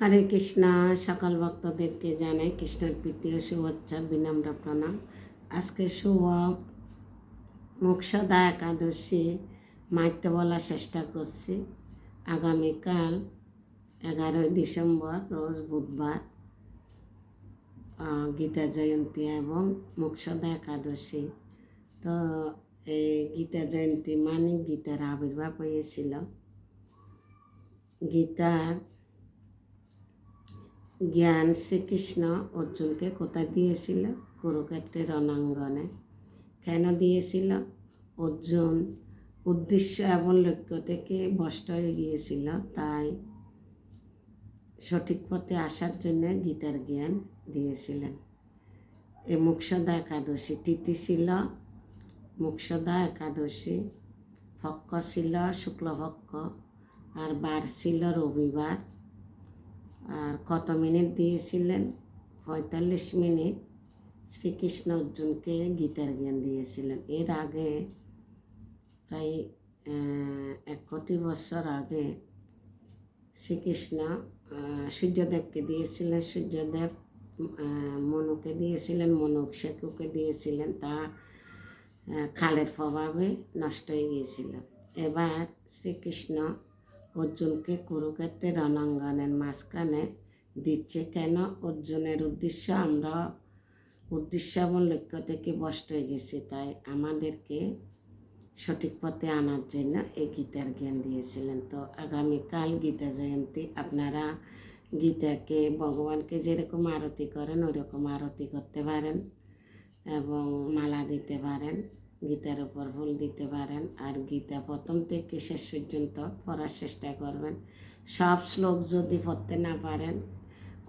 হরে কৃষ্ণা, সকল ভক্তদেরকে জানাই কৃষ্ণের প্রীতি ও শুভেচ্ছা, বিনম্র প্রণাম। আজকে শুভ মোক্ষদা একাদশী মাইতে বলার চেষ্টা করছি। আগামীকাল এগারোই ডিসেম্বর, রোজ বুধবার গীতা জয়ন্তী এবং মোক্ষদা একাদশী। তো এই গীতা জয়ন্তী মানে গীতার আবির্ভাব হয়েছিল। গীতার জ্ঞান শ্রীকৃষ্ণ অর্জুনকে কোথায় দিয়েছিল? কুরুক্ষেত্রের রণাঙ্গনে কেন দিয়েছিল? অর্জুন উদ্দেশ্য এবং লক্ষ্য থেকে ভ্রষ্ট হয়ে গিয়েছিল, তাই সঠিক পথে আসার জন্য গীতার জ্ঞান দিয়েছিলেন। এই মুক্ষদা একাদশী তিথি ছিল মুক্ষদা একাদশী পক্ষ ছিল শুক্লপক্ষ আর বার ছিল রবিবার। আর কত মিনিট দিয়েছিলেন? পঁয়তাল্লিশ মিনিট। শ্রীকৃষ্ণ অর্জুনকে গীতার জ্ঞান দিয়েছিলেন। এর আগে প্রায় এক কোটি বছর আগে শ্রীকৃষ্ণ সূর্যদেবকে দিয়েছিলেন। সূর্যদেব মনুকে দিয়েছিলেন, মনুক শেকুকে দিয়েছিলেন। তা খালের প্রভাবে নষ্ট হয়ে গিয়েছিল। এবার শ্রীকৃষ্ণ অর্জুনকে কুরুক্ষেত্রের রণাঙ্গনের মাঝখানে দিচ্ছে কেন? অর্জুনের উদ্দেশ্য আমরা উদ্দেশ্য এবং লক্ষ্য থেকে বষ্ট হয়ে গেছি। তাই আমাদেরকে সঠিক পথে আনার জন্য এই গীতার জ্ঞান দিয়েছিলেন। তো আগামীকাল গীতা জয়ন্তী, আপনারা গীতাকে, ভগবানকে যেরকম আরতি করেন ওইরকম আরতি করতে পারেন এবং মালা দিতে পারেন। গীতার উপর ভুল দিতে পারেন আর গীতা প্রথম থেকে শেষ পর্যন্ত পড়ার চেষ্টা করবেন। সব শ্লোক যদি পড়তে না পারেন,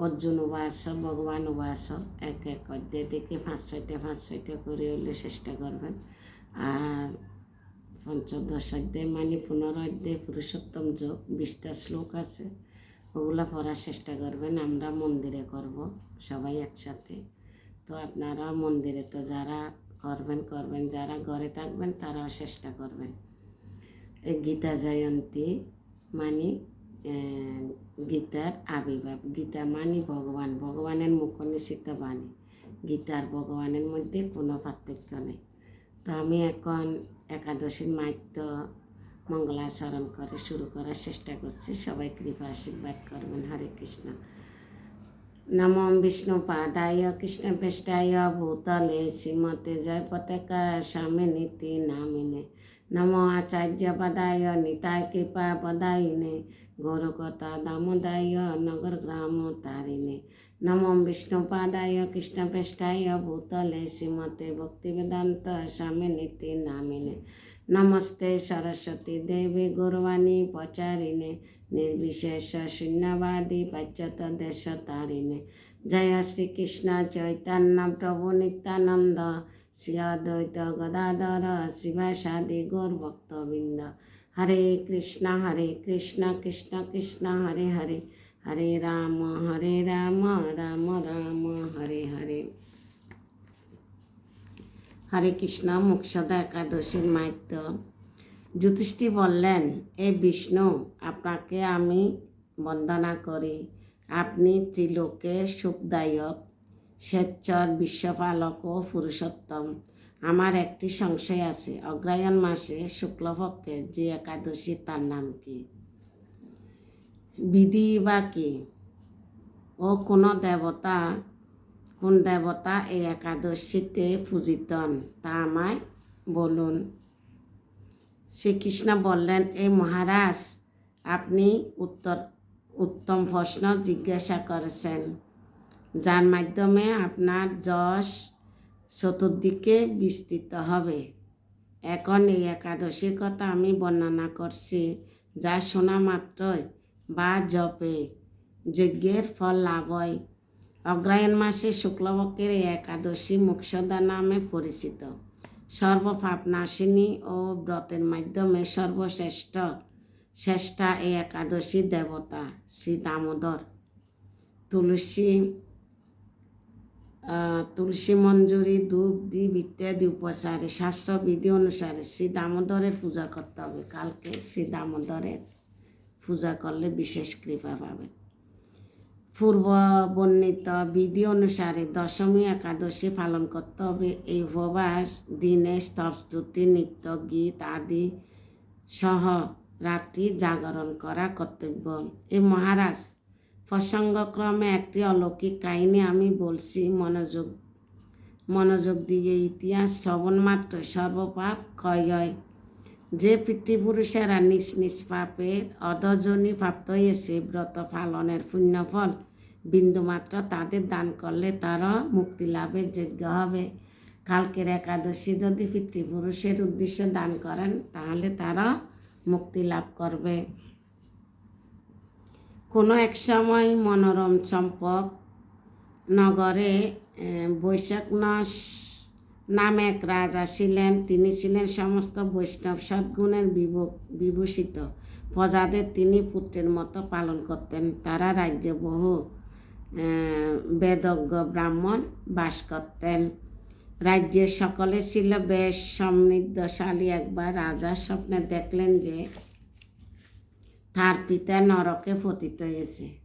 অর্জুন উবাস ভগবান উবাস এক এক অধ্যায় থেকে পাঁচ ছয়টা পাঁচ ছয়টা করে হলে চেষ্টা করবেন। আর পঞ্চদশ অধ্যায় মানে পনেরো অধ্যায় পুরুষোত্তম যোগ, বিশটা শ্লোক আছে, ওগুলো পড়ার চেষ্টা করবেন। আমরা মন্দিরে করব সবাই একসাথে। তো আপনারা মন্দিরে তো যারা করবেন করবেন। যারা ঘরে থাকবেন, তারাও চেষ্টা করবেন। এই গীতা জয়ন্তী মানে গীতার আবির্ভাব। গীতা মানে ভগবান। ভগবানের মুখ নিশ্চিত বাণী। গীতার ভগবানের মধ্যে কোনো পার্থক্য নেই। তো আমি এখন একাদশীর মাইত্য মঙ্গলাচরণ করে শুরু করার চেষ্টা করছি। সবাই কৃপা আশীর্বাদ করবেন। হরে কৃষ্ণ। নমো বিষ্ণু পাদায় কৃষ্ণ পৃষ্ঠায় ভূতলে শ্রীমতে জয় পতাকা স্বামী নীতি নামিনে নমো আচার্য পদায় নিতায় কৃপা পদায়িনে গৌরকতা দামোদায় নগর গ্রাম তারিণে নমো বিষ্ণু পাদায় কৃষ্ণ পৃষ্ঠায় ভূতলে শ্রীমতে ভক্তিবেদান্ত স্বামী নীতি নামিনে নমস্তে সরস্বতী দেবী গুরবাণী পচারিণে নির্বিশেষ শূন্যবাদী পাশ্চাত্য দেশ তারিণে জয় শ্রীকৃষ্ণ চৈতন্য প্রভু নিত্যানন্দ শ্রী অদ্বৈত গদাধর শিবাসাদি গৌর ভক্তবৃন্দ হরে কৃষ্ণ হরে কৃষ্ণ কৃষ্ণ কৃষ্ণ হরে হরে হরে রাম হরে রাম রাম রাম হরে হরে হরে কৃষ্ণ মুক্ষদা একাদশীর মাহাত্ম জ্যোতিষটি বললেন এ বিষ্ণু, আপনাকে আমি বন্দনা করি। আপনি ত্রিলোকে সুখদায়ক স্বেচ্ছর বিশ্বপালক ও পুরুষোত্তম। আমার একটি সংশয় আছে অগ্রায়ণ মাসে শুক্লপক্ষের যে একাদশী, তার নাম কি? বিধি বা কি? ও কোন দেবতা কোন দেবতা এই একাদশীতে পূজিতন তা আমায় বলুন। শ্রীকৃষ্ণ বললেন, এই মহারাজ, আপনি উত্তর, উত্তম প্রশ্ন জিজ্ঞাসা করেছেন। যার মাধ্যমে আপনার যশ চতুর্দিকে বিস্তৃত হবে। এখন এই একাদশীর কথা আমি বর্ণনা করছি, যা শোনা মাত্রই বা জপে। যজ্ঞের ফল লাভ হয় অগ্রায়ণ মাসে শুক্লপক্ষের এই একাদশী মুক্ষদা নামে পরিচিত। সর্বপাপনাশিনী ও ব্রতের মাধ্যমে সর্বশ্রেষ্ঠ, শ্রেষ্ঠা এই একাদশী দেবতা শ্রী দামোদর। তুলসী তুলসী মঞ্জুরি, ধূপ, দ্বীপ ইত্যাদি উপচারে, শাস্ত্রবিধি অনুসারে শ্রী দামোদরের পূজা করতে হবে। কালকে শ্রী দামোদরের পূজা করলে বিশেষ কৃপা পাবেন। পূর্ব বর্ণিত বিধি অনুসারে দশমী একাদশী পালন করতে হবে। এই উপবাস, দিনে স্তবস্তুতি নৃত্য গীত আদি সহ রাত্রি জাগরণ করা কর্তব্য। এই মহারাজ, প্রসঙ্গক্রমে একটি অলৌকিক কাহিনী আমি বলছি। মনোযোগ মনোযোগ দিয়ে ইতিহাস শ্রবণ মাত্র সর্বপাপ ক্ষয় হয়। যে পিতৃপুরুষেরা নিজ নিজ পাপের অধজনী প্রাপ্ত হয়েছে ব্রত পালনের পুণ্যফল বিন্দুমাত্র তাদের দান করলে তারা মুক্তি লাভের যোগ্য হবে। কালকের একাদশী যদি পিতৃপুরুষের উদ্দেশ্যে দান করেন, তাহলে তারা মুক্তি লাভ করবে। কোনো এক সময় মনোরম চম্পক নগরে বৈশাখ মাস নামে এক রাজা ছিলেন। তিনি ছিলেন সমস্ত বৈষ্ণব সদ্গুণের বিভ- বিভূষিত। প্রজাদের তিনি পুত্রের মতো পালন করতেন। তারা রাজ্যে বহু বেদজ্ঞ ব্রাহ্মণ বাস করতেন। রাজ্যের সকলে ছিল বেশ সমৃদ্ধশালী। একবার রাজা স্বপ্নে দেখলেন যে তার পিতা নরকে পতিত হয়েছে।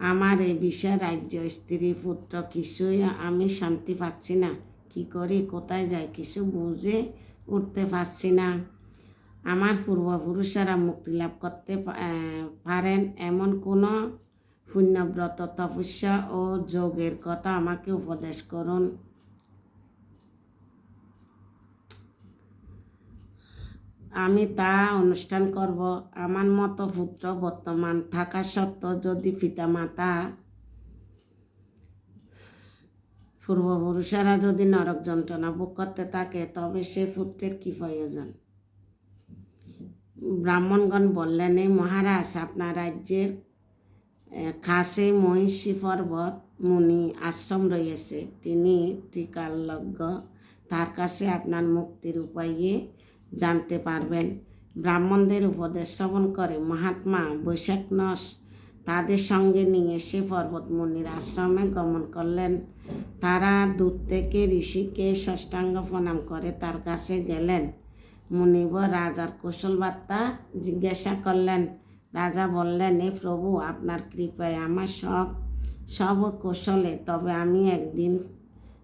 আমার এ বিশাল রাজ্য স্ত্রী পুত্র কিছুই আমি শান্তি পাচ্ছি না। কি করি? কোথায় যাই কিছু বুঝে উঠতে পারছি না। আমার পূর্বপুরুষেরা মুক্তি লাভ করতে পারেন এমন কোনো পুণ্যব্রত, তপস্যা ও যোগের কথা আমাকে উপদেশ করুন। আমি তা অনুষ্ঠান করব। আমার মতো পুত্র বর্তমান থাকা সত্ত্বেও যদি পিতামাতা পূর্বপুরুষেরা যদি নরক যন্ত্রণা ভোগ করতে থাকে, তবে সে পুত্রের কী প্রয়োজন? ব্রাহ্মণগণ বললেন, এই মহারাজ, আপনার রাজ্যের খাসে, মহিষী, পর্বত, মুনি, আশ্রম রয়েছে। তিনি ত্রিকালজ্ঞ। তার কাছে আপনার মুক্তির উপায়ে জানতে পারবেন। ব্রাহ্মণদের উপদেশ শ্রবণ করে মহাত্মা বৈশাখ নস তাদের সঙ্গে নিয়ে সে পর্বত মুনির আশ্রমে গমন করলেন। তারা দূর থেকে ঋষিকে ষষ্ঠাঙ্গ প্রণাম করে তার কাছে গেলেন। মুনিব রাজার কুশল বার্তা জিজ্ঞাসা করলেন, রাজা বললেন, এ প্রভু, আপনার কৃপায় আমার সব সব কৌশলে, তবে আমি একদিন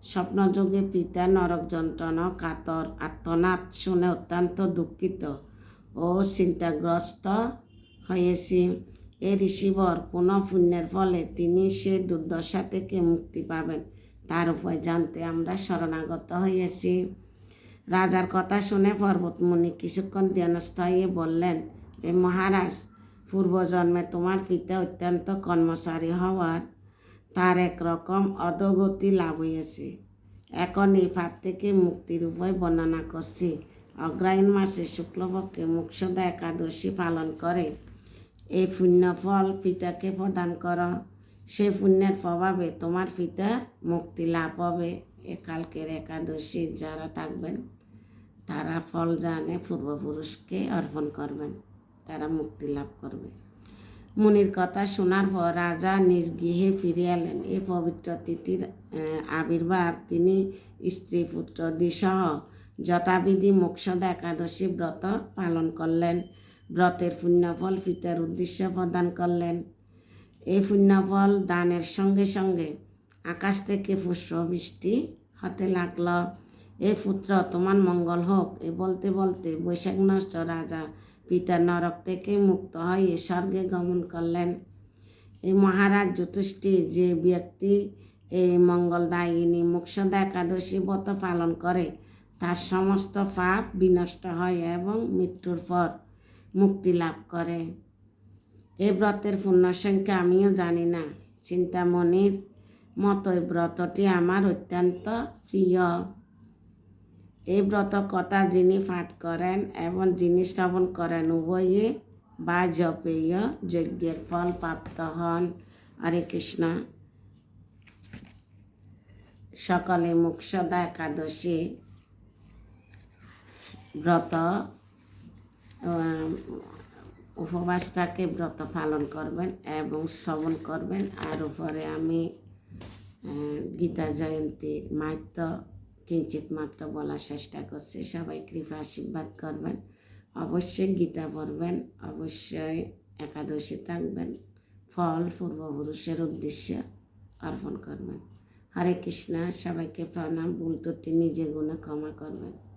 স্বপ্নযোগে পিতা নরক যন্ত্রণা, কাতর আত্মনাথ শুনে অত্যন্ত দুঃখিত ও চিন্তাগ্রস্ত হয়েছি। এ ঋষিবর কোনো পুণ্যের ফলে তিনি সে দুর্দশা থেকে মুক্তি পাবেন, তার উপায় জানতে আমরা শরণাগত হয়েছি। রাজার কথা শুনে পর্বতমুনি কিছুক্ষণ ধ্যানস্থ হয়ে বললেন, এ মহারাজ, পূর্বজন্মে তোমার পিতা অত্যন্ত কর্মচারী হওয়ার তার একরকম অধোগতি লাভ হয়েছে এখন এই পাপ থেকে মুক্তির উপায় বর্ণনা করছি। অগ্রায়ণ মাসে শুক্লপক্ষে মুক্ষদা একাদশী পালন করে। এই পুণ্যফল পিতাকে প্রদান কর। সে পুণ্যের প্রভাবে তোমার পিতা মুক্তি লাভ হবে। এ কালকের একাদশী যারা থাকবেন, তারা ফল জানে পূর্বপুরুষকে অর্পণ করবেন, তারা মুক্তি লাভ করবে। মুনির কথা শোনার পর রাজা নিজ গৃহে ফিরে এলেন। এই পবিত্র তিথির আবির্ভাব। তিনি স্ত্রী, পুত্র দিসহ যথাবিধি মোক্ষদা একাদশী ব্রত পালন করলেন। ব্রতের পুণ্যফল পিতার উদ্দেশ্যে প্রদান করলেন। এই পুণ্যফল দানের সঙ্গে সঙ্গে আকাশ থেকে পুষ্পবৃষ্টি হতে লাগল। এ পুত্র তোমার মঙ্গল হোক। এ বলতে বলতে বৈশাখ নষ্ট রাজা পিতার নরক থেকে মুক্ত হয়ে স্বর্গে গমন করলেন। এই মহারাজ যুধিষ্ঠির যে ব্যক্তি এই মঙ্গলদায়িনী মোক্ষদা একাদশী ব্রত পালন করে, তার সমস্ত পাপ বিনষ্ট হয় এবং মৃত্যুর পর মুক্তি লাভ করে। এই ব্রতের পূর্ণ সংখ্যা আমিও জানি না। চিন্তামণির মতো ব্রতটি আমার অত্যন্ত প্রিয়। এই ব্রত কথা যিনি পাঠ করেন এবং যিনি শ্রবণ করেন, উভয়ে বা জপেয়, যজ্ঞের ফল প্রাপ্ত হন। হরে কৃষ্ণ। সকালে মুক্ষদা একাদশী ব্রত উপবাস থাকে ব্রত পালন করবেন এবং শ্রবণ করবেন। আর উপরে আমি গীতা জয়ন্তীর মাহাত্ম কিঞ্চিত মাত্র বলার চেষ্টা করছি। সবাই কৃপা আশীর্বাদ করবেন। অবশ্যই গীতা পড়বেন, অবশ্যই একাদশী থাকবেন, ফল, পূর্বপুরুষের উদ্দেশ্যে অর্পণ করবেন। হরে কৃষ্ণা, সবাইকে প্রণাম, ভুল ত্রুটি নিজে গুণে ক্ষমা করবেন।